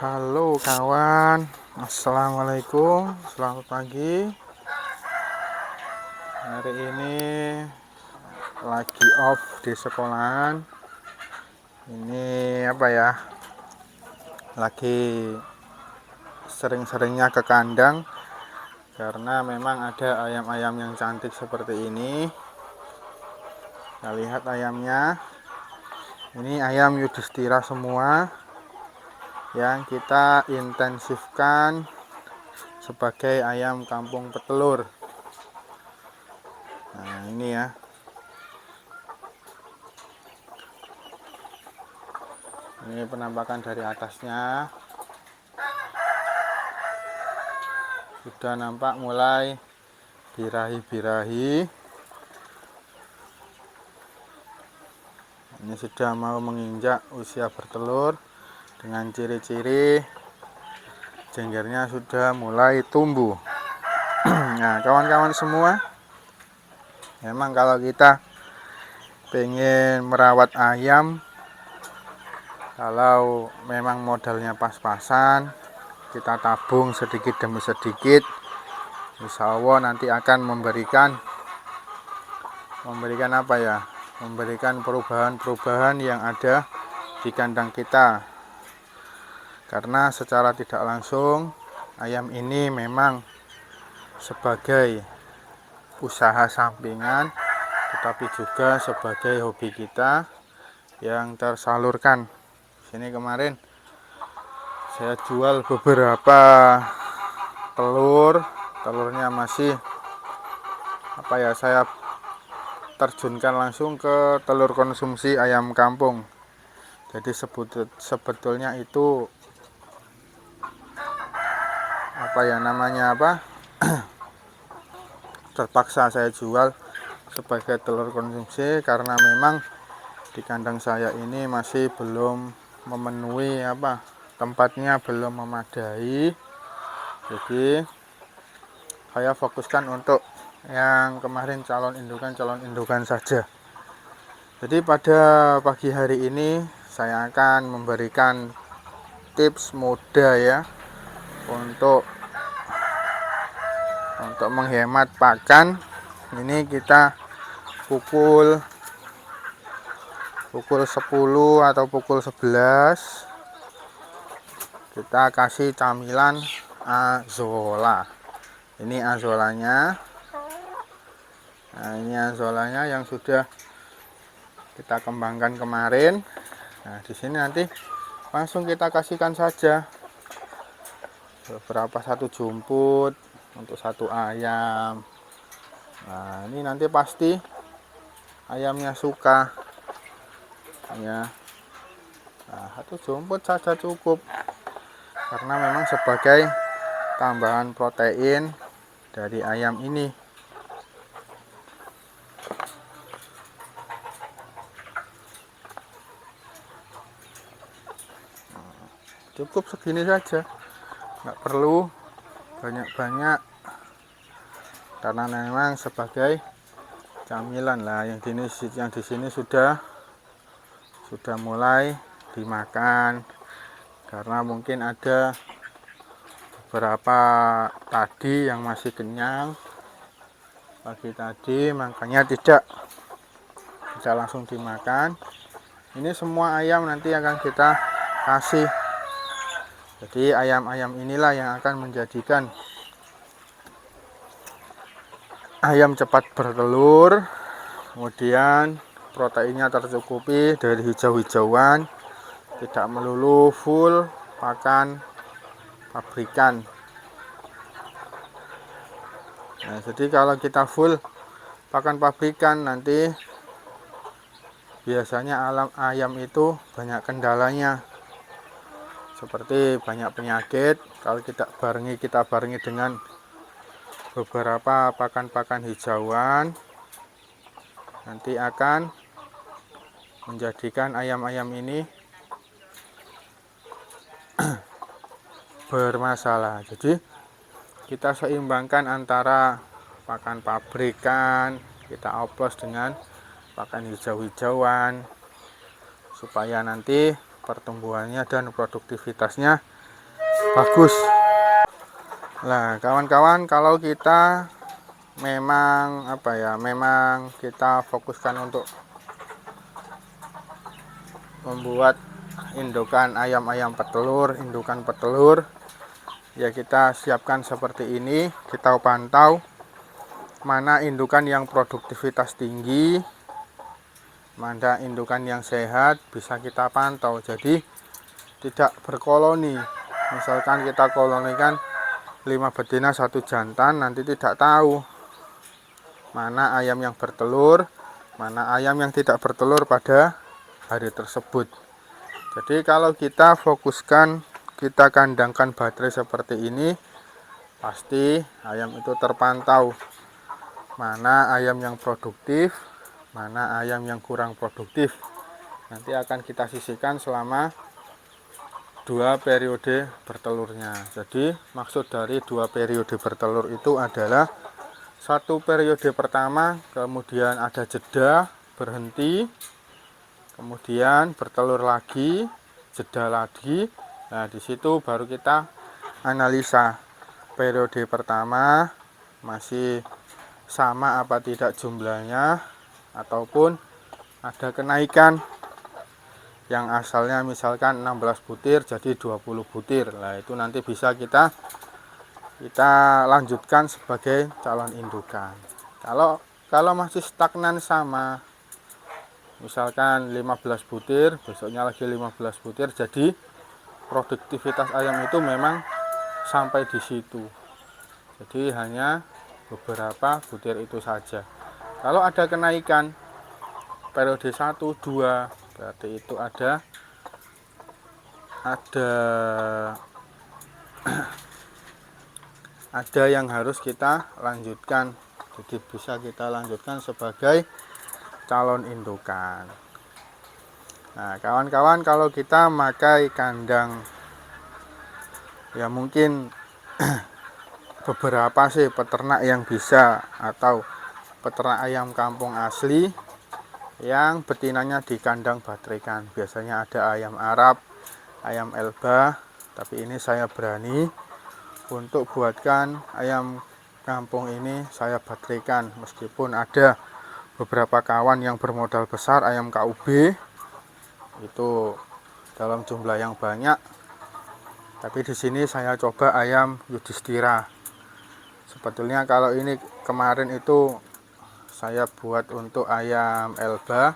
Halo kawan, assalamualaikum, selamat pagi. Hari ini lagi off di sekolahan. Ini apa ya? Lagi sering-seringnya ke kandang karena memang ada ayam-ayam yang cantik seperti ini. Kita lihat ayamnya. Ini ayam Yudhistira semua yang kita intensifkan sebagai ayam kampung petelur. Nah, ini ya. Ini penampakan dari atasnya. Sudah nampak mulai birahi-birahi. Ini sudah mau menginjak usia bertelur dengan ciri-ciri jenggernya sudah mulai tumbuh. Nah kawan-kawan semua memang kalau kita pengen merawat ayam kalau memang modalnya pas-pasan kita tabung sedikit demi sedikit Insya Allah nanti akan memberikan memberikan apa ya? Memberikan perubahan-perubahan yang ada di kandang kita karena secara tidak langsung ayam ini memang sebagai usaha sampingan tetapi juga sebagai hobi kita yang tersalurkan. Sini kemarin saya jual beberapa telur. Telurnya masih apa ya saya terjunkan langsung ke telur konsumsi ayam kampung. Jadi sebetulnya itu apa ya namanya apa? Terpaksa saya jual sebagai telur konsumsi karena memang di kandang saya ini masih belum memenuhi apa tempatnya belum memadai. Jadi saya fokuskan untuk yang kemarin calon indukan calon indukan saja. Jadi pada pagi hari ini saya akan memberikan tips mudah ya untuk untuk menghemat pakan ini kita pukul pukul 10 atau pukul 11 kita kasih camilan azola. Ini azolanya. Nah ini azolanya yang sudah kita kembangkan kemarin. Nah di sini nanti langsung kita kasihkan saja. Beberapa satu jumput untuk satu ayam. Nah ini nanti pasti ayamnya suka. Ya. Nah, satu jumput saja cukup. Karena memang sebagai tambahan protein dari ayam ini. Cukup segini saja. Nggak perlu banyak-banyak. Karena memang sebagai camilan lah yang di yang di sini sudah sudah mulai dimakan. Karena mungkin ada beberapa tadi yang masih kenyang. Pagi tadi makanya tidak bisa langsung dimakan. Ini semua ayam nanti akan kita kasih jadi ayam-ayam inilah yang akan menjadikan ayam cepat bertelur kemudian proteinnya tercukupi dari hijau-hijauan tidak melulu full pakan pabrikan. Nah, jadi kalau kita full pakan pabrikan nanti biasanya alam ayam itu banyak kendalanya seperti banyak penyakit kalau kita barengi kita barengi dengan beberapa pakan-pakan hijauan nanti akan menjadikan ayam-ayam ini bermasalah. Jadi kita seimbangkan antara pakan pabrikan kita oplos dengan pakan hijau-hijauan supaya nanti pertumbuhannya dan produktivitasnya bagus. Nah kawan-kawan kalau kita memang apa ya memang kita fokuskan untuk membuat indukan ayam-ayam petelur indukan petelur ya kita siapkan seperti ini kita pantau mana indukan yang produktivitas tinggi mana indukan yang sehat bisa kita pantau. Jadi tidak berkoloni. Misalkan kita kolonikan 5 betina satu jantan nanti tidak tahu mana ayam yang bertelur mana ayam yang tidak bertelur pada hari tersebut. Jadi kalau kita fokuskan kita kandangkan baterai seperti ini pasti ayam itu terpantau. Mana ayam yang produktif mana ayam yang kurang produktif. Nanti akan kita sisihkan selama dua periode bertelurnya. Jadi maksud dari dua periode bertelur itu adalah satu periode pertama kemudian ada jeda berhenti kemudian bertelur lagi jeda lagi. Nah di situ baru kita analisa periode pertama masih sama apa tidak jumlahnya ataupun ada kenaikan yang asalnya misalkan 16 butir jadi 20 butir. Lah itu nanti bisa kita kita lanjutkan sebagai calon indukan. Kalau kalau masih stagnan sama misalkan 15 butir besoknya lagi 15 butir jadi produktivitas ayam itu memang sampai di situ. Jadi hanya beberapa butir itu saja kalau ada kenaikan periode 1 2 berarti itu ada ada ada yang harus kita lanjutkan. Jadi bisa kita lanjutkan sebagai calon indukan. Nah kawan-kawan kalau kita pakai kandang ya mungkin beberapa sih peternak yang bisa atau peternak ayam kampung asli yang betinanya di kandang bateraikan biasanya ada ayam Arab ayam elba tapi ini saya berani untuk buatkan ayam kampung ini saya bateraikan. Meskipun ada beberapa kawan yang bermodal besar ayam KUB itu dalam jumlah yang banyak. Tapi di sini saya coba ayam Yudhistira. Sebetulnya kalau ini kemarin itu saya buat untuk ayam elba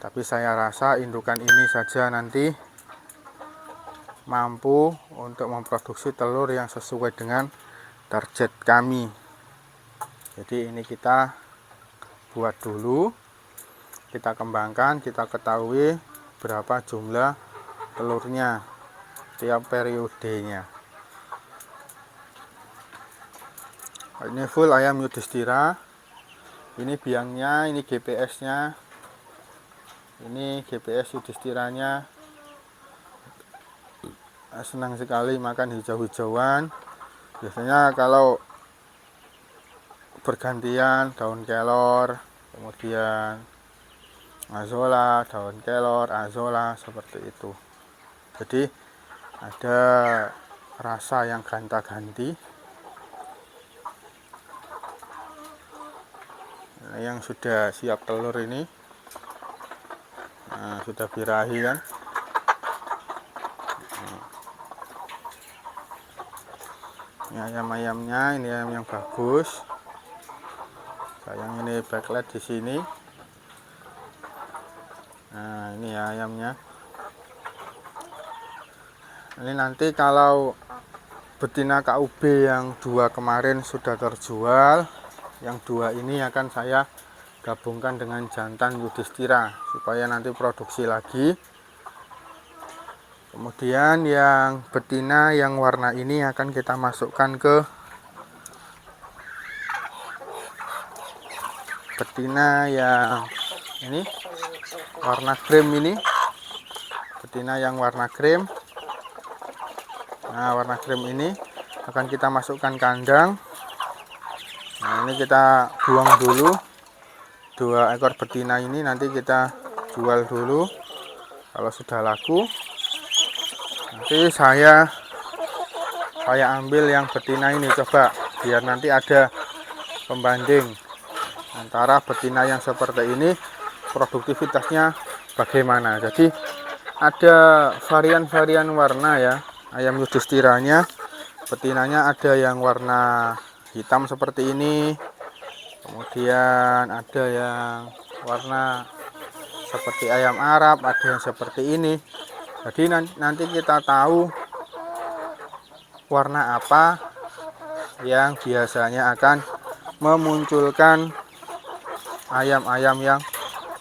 tapi saya rasa indukan ini saja nanti mampu untuk memproduksi telur yang sesuai dengan target kami. Jadi ini kita buat dulu kita kembangkan kita ketahui berapa jumlah telurnya tiap periodenya. Ini full ayam yudhistira ini biangnya ini GPS nya ini GPS yudhistiranya. Senang sekali makan hijau-hijauan. Biasanya kalau bergantian daun kelor kemudian azola daun kelor azola seperti itu. Jadi ada rasa yang ganta-ganti yang sudah siap telur ini nah, sudah birahi kan? Ini ayam-ayamnya ini ayam yang bagus. Sayang ini backlight di sini. Nah ini ya ayamnya. Ini nanti kalau betina KUB yang dua kemarin sudah terjual yang dua ini akan saya gabungkan dengan jantan yudhistira supaya nanti produksi lagi. Kemudian yang betina yang warna ini akan kita masukkan ke betina yang ini warna krim ini. Betina yang warna krim. Nah warna krim ini akan kita masukkan kandang nah ini kita buang dulu dua ekor betina ini. Nanti kita jual dulu kalau sudah laku. Nanti saya saya ambil yang betina ini. Coba biar nanti ada pembanding antara betina yang seperti ini produktivitasnya bagaimana. Jadi ada varian-varian warna ya. Ayam yudhistiranya betinanya ada yang warna hitam seperti ini. Kemudian ada yang warna seperti ayam Arab ada yang seperti ini. Jadi nanti kita tahu warna apa yang biasanya akan memunculkan ayam-ayam yang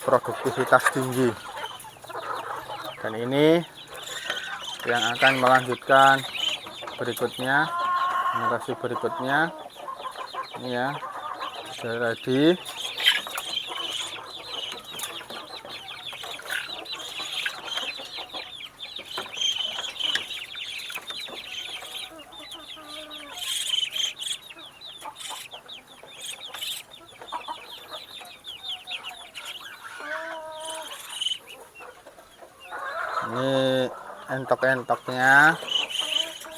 produktivitas tinggi. Dan ini yang akan melanjutkan berikutnya generasi berikutnya ini ya. Sudah ready. Ini entok-entoknya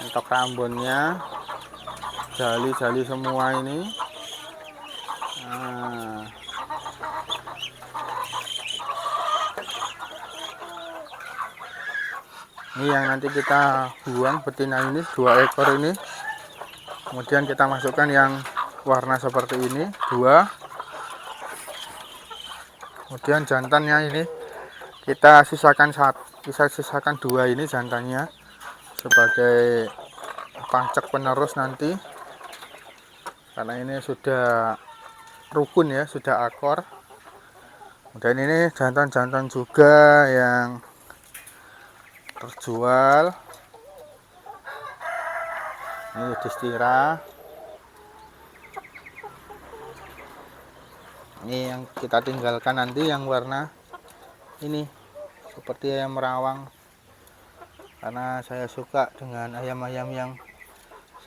entok rambunnya jali-jali semua ini. Nah. ini yang nanti kita buang betina ini dua ekor ini. Kemudian kita masukkan yang warna seperti ini dua. Kemudian jantannya ini kita sisakan satu kita sisakan dua ini jantannya sebagai pancak penerus nanti karena ini sudah rukun ya sudah akor. Dan ini jantan-jantan juga yang terjual. Ini distira ini yang kita tinggalkan nanti yang warna ini seperti ayam merawang karena saya suka dengan ayam-ayam yang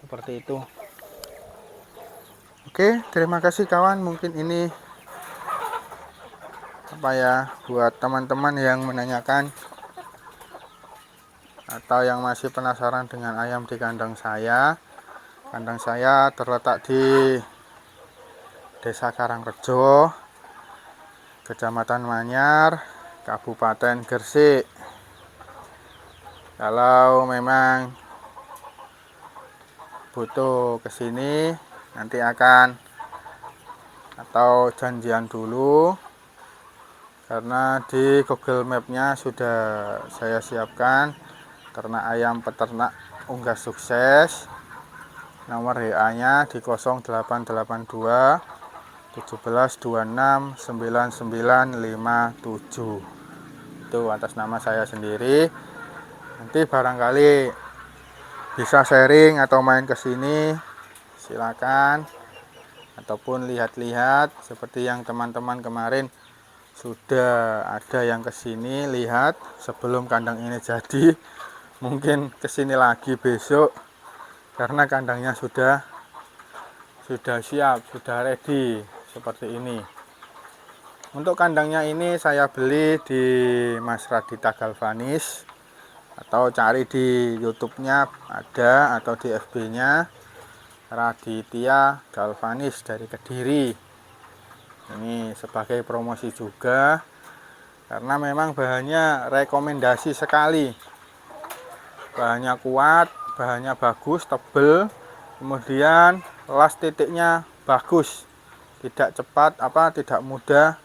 seperti itu oke terima kasih kawan. Mungkin ini apa ya buat teman-teman yang menanyakan atau yang masih penasaran dengan ayam di kandang saya. Kandang saya terletak di desa Karangrejo kecamatan Manyar Kabupaten Gresik. Kalau memang butuh ke sini nanti akan atau janjian dulu karena di Google Mapnya sudah saya siapkan ternak ayam peternak unggah sukses. Nomor WA nya di 0882 1726 9957 itu atas nama saya sendiri. Nanti barangkali bisa sharing atau main ke sini silakan. Ataupun lihat-lihat seperti yang teman-teman kemarin sudah ada yang ke sini lihat sebelum kandang ini jadi. Mungkin ke sini lagi besok karena kandangnya sudah sudah siap sudah ready seperti ini. Untuk kandangnya ini saya beli di Mas Radita Galvanis atau cari di YouTube-nya ada atau di FB-nya Raditya Galvanis dari Kediri. Ini sebagai promosi juga karena memang bahannya rekomendasi sekali. Bahannya kuat, bahannya bagus, tebel, kemudian las titiknya bagus, tidak cepat apa tidak mudah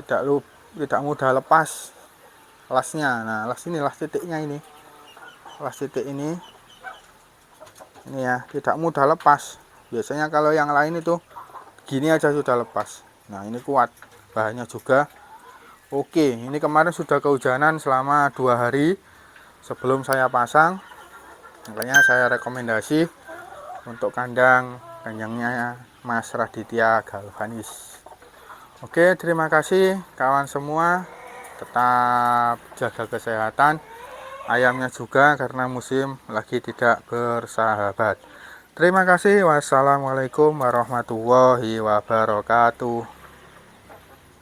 tidak tidak mudah lepas lasnya nah las ini las titiknya ini las titik ini ini ya tidak mudah lepas. Biasanya kalau yang lain itu gini aja sudah lepas. Nah ini kuat bahannya juga. Oke ini kemarin sudah kehujanan selama dua hari sebelum saya pasang. Makanya saya rekomendasi untuk kandang kandangnya Mas Raditya Galvanis. Oke terima kasih kawan semua. Tetap jaga kesehatan ayamnya juga karena musim lagi tidak bersahabat. Terima kasih. Wassalamualaikum warahmatullahi wabarakatuh